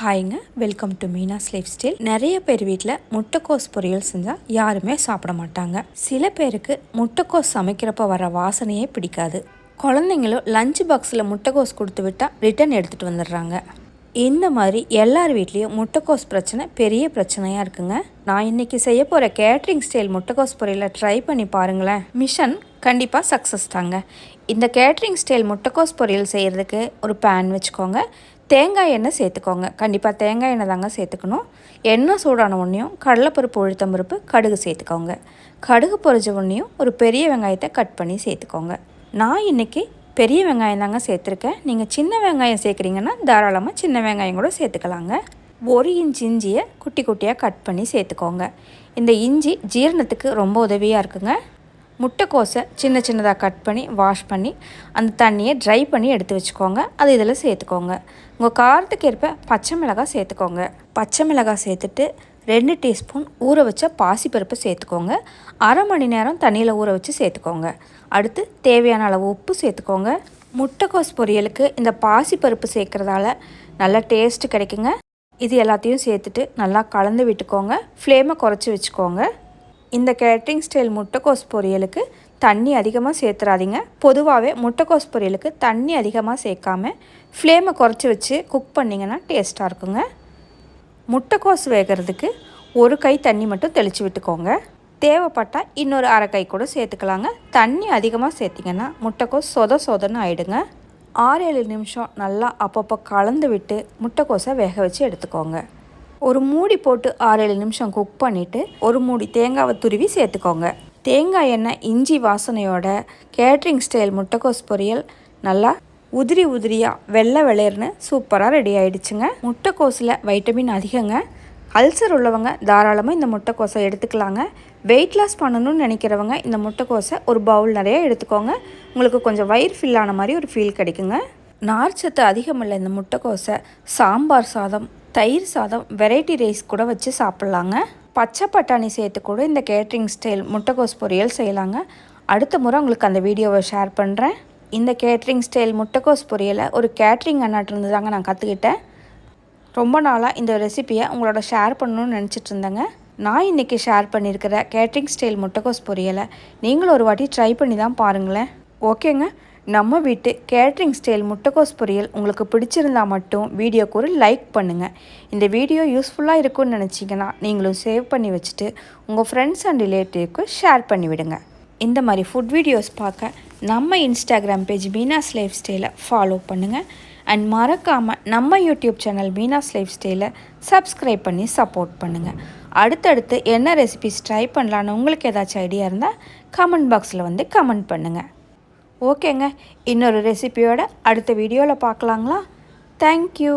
ஹாய்ங்க welcome to Meena's life style. நிறைய பேர் வீட்டில் முட்டைக்கோஸ் பொரியல் செஞ்சால் யாருமே சாப்பிட மாட்டாங்க. சில பேருக்கு முட்டைக்கோஸ் சமைக்கிறப்ப வர வாசனையே பிடிக்காது. குழந்தைங்களும் லஞ்ச் பாக்ஸில் முட்டைக்கோஸ் கொடுத்து விட்டால் ரிட்டன் எடுத்துகிட்டு வந்துடுறாங்க. இந்த மாதிரி எல்லார் வீட்லேயும் முட்டைக்கோஸ் பிரச்சனை பெரிய பிரச்சனையாக இருக்குங்க. நான் இன்றைக்கி செய்ய போகிற கேட்ரிங் ஸ்டைல் முட்டைக்கோஸ் பொரியலை ட்ரை பண்ணி பாருங்களேன். மிஷன் கண்டிப்பாக சக்ஸஸ் தாங்க. இந்த கேட்ரிங் ஸ்டைல் முட்டைக்கோஸ் பொரியல் செய்கிறதுக்கு ஒரு பேன் வச்சுக்கோங்க. தேங்காய் எண்ணெய் சேர்த்துக்கோங்க. கண்டிப்பாக தேங்காய் எண்ணெய் தாங்க சேர்த்துக்கணும். எண்ணெய் சூடான ஒன்றையும் கடலைப்பருப்பு உளுத்தம்பருப்பு கடுகு சேர்த்துக்கோங்க. கடுகு பொறிஞ்ச ஒன்றையும் ஒரு பெரிய வெங்காயத்தை கட் பண்ணி சேர்த்துக்கோங்க. நான் இன்றைக்கி பெரிய வெங்காயம் தாங்க சேர்த்துருக்கேன். நீங்கள் சின்ன வெங்காயம் சேர்க்குறீங்கன்னா தாராளமாக சின்ன வெங்காயம் கூட சேர்த்துக்கலாங்க. ஒரு இன்ச் இஞ்சியை குட்டி குட்டியாக கட் பண்ணி சேர்த்துக்கோங்க. இந்த இஞ்சி ஜீரணத்துக்கு ரொம்ப உதவியாக இருக்குங்க. முட்டைக்கோஸை சின்ன சின்னதாக கட் பண்ணி வாஷ் பண்ணி அந்த தண்ணியை ட்ரை பண்ணி எடுத்து வச்சுக்கோங்க. அது இதில் சேர்த்துக்கோங்க. உங்கள் காரத்துக்கு ஏற்ப பச்சை மிளகாய் சேர்த்துக்கோங்க. பச்சை மிளகாய் சேர்த்துட்டு ரெண்டு டீஸ்பூன் ஊற வச்ச பாசிப்பருப்பு சேர்த்துக்கோங்க. அரை மணி நேரம் தண்ணியில் ஊற வச்சு சேர்த்துக்கோங்க. அடுத்து தேவையான அளவு உப்பு சேர்த்துக்கோங்க. முட்டைக்கோஸ் பொரியலுக்கு இந்த பாசிப்பருப்பு சேர்க்குறதால நல்ல டேஸ்ட்டு கிடைக்குங்க. இது எல்லாத்தையும் சேர்த்துட்டு நல்லா கலந்து விட்டுக்கோங்க. ஃப்ளேமை குறைச்சி வச்சுக்கோங்க. இந்த கேட்ரிங் ஸ்டைல் முட்டைக்கோஸ் பொரியலுக்கு தண்ணி அதிகமாக சேர்த்துறாதீங்க. பொதுவாகவே முட்டைக்கோஸ் பொரியலுக்கு தண்ணி அதிகமாக சேர்க்காம ஃப்ளேமை குறைச்சி வச்சு குக் பண்ணிங்கன்னா டேஸ்ட்டாக இருக்குங்க. முட்டைக்கோஸ் வேகிறதுக்கு ஒரு கை தண்ணி மட்டும் தெளித்து விட்டுக்கோங்க. தேவைப்பட்டால் இன்னொரு அரை கை கூட சேர்த்துக்கலாங்க. தண்ணி அதிகமாக சேர்த்திங்கன்னா முட்டைக்கோஸ் சொத சொதன்னு ஆகிடுங்க ஆறு ஏழு நிமிஷம் நல்லா அப்பப்போ கலந்து விட்டு முட்டைக்கோஸை வேக வச்சு எடுத்துக்கோங்க. ஒரு மூடி போட்டு ஆறு ஏழு நிமிஷம் குக் பண்ணிவிட்டு ஒரு மூடி தேங்காவை துருவி சேர்த்துக்கோங்க. தேங்காய் எண்ணெய் இஞ்சி வாசனையோட கேட்ரிங் ஸ்டைல் முட்டைக்கோஸ் பொரியல் நல்லா உதிரி உதிரியாக வெள்ளை வெளையர்னு சூப்பராக ரெடி ஆகிடுச்சுங்க முட்டைக்கோஸில் வைட்டமின் அதிகங்க. அல்சர் உள்ளவங்க தாராளமாக இந்த முட்டைக்கோஸை எடுத்துக்கலாங்க. வெயிட் லாஸ் பண்ணணும்னு நினைக்கிறவங்க இந்த முட்டைக்கோஸை ஒரு பவுல் நிறைய எடுத்துக்கோங்க. உங்களுக்கு கொஞ்சம் வயிறு ஃபில் ஆன மாதிரி ஒரு ஃபீல் கிடைக்குங்க. நார்ச்சத்து அதிகமில்லை இந்த முட்டைக்கோஸை. சாம்பார் சாதம் தயிர் சாதம் வெரைட்டி ரைஸ் கூட வச்சு சாப்பிட்லாங்க. பச்சை பட்டாணி சேர்த்து கூட இந்த கேட்ரிங் ஸ்டைல் முட்டைக்கோஸ் பொரியல் செய்யலாங்க. அடுத்த முறை உங்களுக்கு அந்த வீடியோவை ஷேர் பண்ணுறேன் இந்த கேட்ரிங் ஸ்டைல் முட்டைக்கோஸ் பொரியலை ஒரு கேட்ரிங் அண்ணாட்டிருந்து தாங்க நான் கற்றுக்கிட்டேன் ரொம்ப நாளாக இந்த ரெசிப்பியை உங்களோட ஷேர் பண்ணணும்னு நினச்சிட்டு இருந்தேங்க. நான் இன்றைக்கி ஷேர் பண்ணியிருக்கிற கேட்ரிங் ஸ்டைல் முட்டைக்கோஸ் பொரியலை நீங்களும் ஒரு வாட்டி ட்ரை பண்ணி தான் பாருங்களேன். ஓகேங்க. நம்ம வீட்டு கேட்ரிங் ஸ்டைல் முட்டைக்கோஸ் பொரியல் உங்களுக்கு பிடிச்சிருந்தா மட்டும் வீடியோக்கு ஒரு லைக் பண்ணுங்கள் இந்த வீடியோ யூஸ்ஃபுல்லாக இருக்கும்னு நினச்சிங்கன்னா நீங்களும் சேவ் பண்ணி வச்சுட்டு உங்கள் ஃப்ரெண்ட்ஸ் அண்ட் ரிலேட்டிவ்க்கு ஷேர் பண்ணிவிடுங்க இந்த மாதிரி ஃபுட் வீடியோஸ் பார்க்க நம்ம இன்ஸ்டாகிராம் பேஜ் மீனாஸ் லைஃப் ஸ்டைலை ஃபாலோ பண்ணுங்கள் அண்ட் மறக்காமல் நம்ம யூடியூப் சேனல் மீனாஸ் லைஃப் ஸ்டைலை சப்ஸ்கிரைப் பண்ணி சப்போர்ட் பண்ணுங்கள் அடுத்தடுத்து என்ன ரெசிபிஸ் ட்ரை பண்ணலான்னு உங்களுக்கு ஏதாச்சும் ஐடியா இருந்தால் கமெண்ட் பாக்ஸில் வந்து கமெண்ட் பண்ணுங்கள் ஓகேங்க. இன்னொரு ரெசிபியோட அடுத்த வீடியோவில் பார்க்கலாங்களா? தேங்க்யூ